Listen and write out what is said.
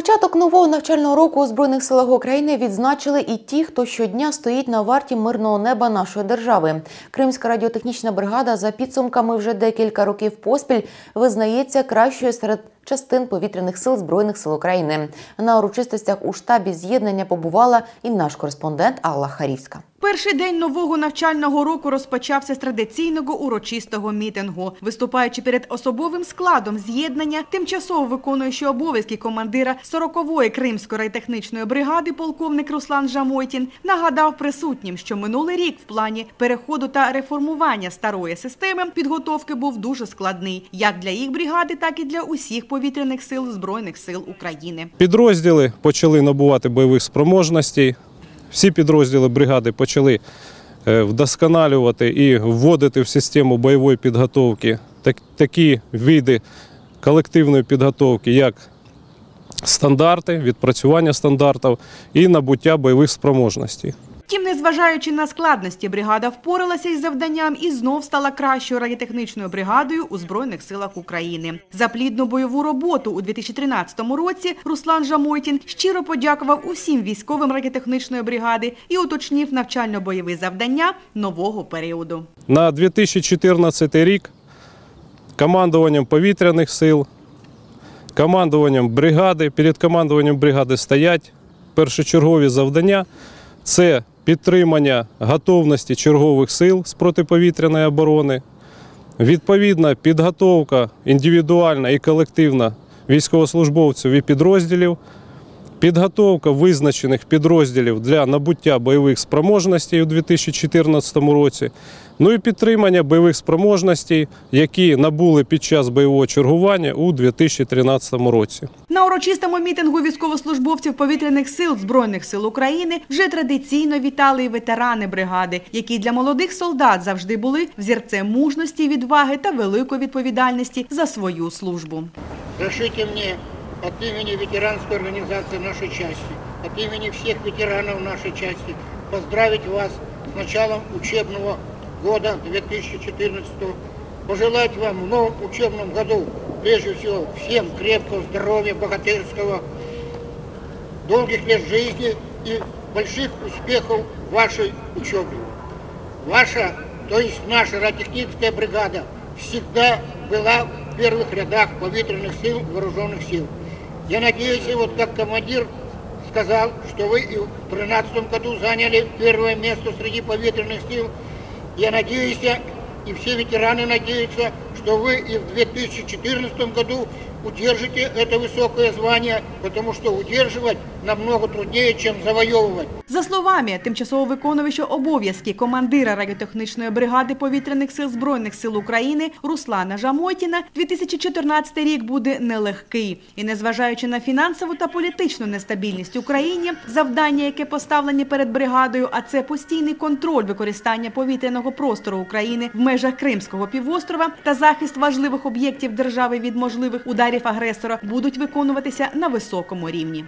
Початок нового навчального року у збройних силах України відзначили і ті, хто щодня стоїть на варті мирного неба нашої держави. Кримська радіотехнічна бригада за підсумками вже декілька років поспіль визнається кращою серед частин повітряних сил збройних сил України. На урочистостях у штабі з'єднання побувала і наш кореспондент Алла Харівська. Перший день нового навчального року розпочався з традиційного урочистого мітингу. Виступаючи перед особовим складом з'єднання, тимчасово виконуючи обов'язки командира 40-ї Кримської райтехнічної бригади полковник Руслан Жамойтін нагадав присутнім, що минулий рік в плані переходу та реформування старої системи підготовки був дуже складний як для їх бригади, так і для усіх повітряних сил Збройних сил України. Підрозділи почали набувати бойових спроможностей. Всі підрозділи бригади почали е, вдосконалювати і вводити в систему бойової підготовки такі види колективної підготовки, як стандарти, відпрацювання стандартів і набуття бойових спроможностей. Втім, незважаючи на складності, бригада впоралася із завданням і знов стала кращою радіотехнічною бригадою у Збройних силах України. За плідну бойову роботу у 2013 році Руслан Жамойтін щиро подякував усім військовим радіотехнічної бригади і уточнив навчально-бойові завдання нового періоду. На 2014 рік командуванням повітряних сил, командуванням бригади, перед командуванням бригади стоять першочергові завдання це підтримання готовності чергових сил з протиповітряної оборони, відповідна підготовка індивідуальна і колективна військовослужбовців і підрозділів, підготовка визначених підрозділів для набуття бойових спроможностей у 2014 році, ну і підтримання бойових спроможностей, які набули під час бойового чергування у 2013 році. На урочистому мітингу військовослужбовців повітряних сил Збройних сил України вже традиційно вітали і ветерани бригади, які для молодих солдат завжди були взірцем мужності, відваги та великої відповідальності за свою службу. Разрешите мне от имени ветеранской организации нашей части, от имени всех ветеранов нашей части поздравить вас с началом учебного года 2014 Пожелать вам в новом учебном году, прежде всего, всем крепкого здоровья, богатырского, долгих лет жизни и больших успехов в вашей учебе. Ваша, то есть наша радиотехническая бригада всегда была в первых рядах повітряных сил, вооруженных сил. Я надеюсь, и вот как командир сказал, что вы и в 2013 году заняли первое место среди поветренных сил. Я надеюсь, и все ветераны надеются, что вы и в 2014 году удержите это высокое звание, потому что удерживать намного труднее, чем завоевывать. За словами тимчасово виконуючого обов'язки командира радіотехнічної бригади повітряних сил Збройних сил України Руслана Жамотіна, 2014 рік буде нелегкий. І незважаючи на фінансову та політичну нестабільність в Україні, завдання, яке поставлені перед бригадою, а це постійний контроль використання повітряного простору України в межах Кримського півострова та захист важливих об'єктів держави від можливих ударів агресора, будуть виконуватися на високому рівні.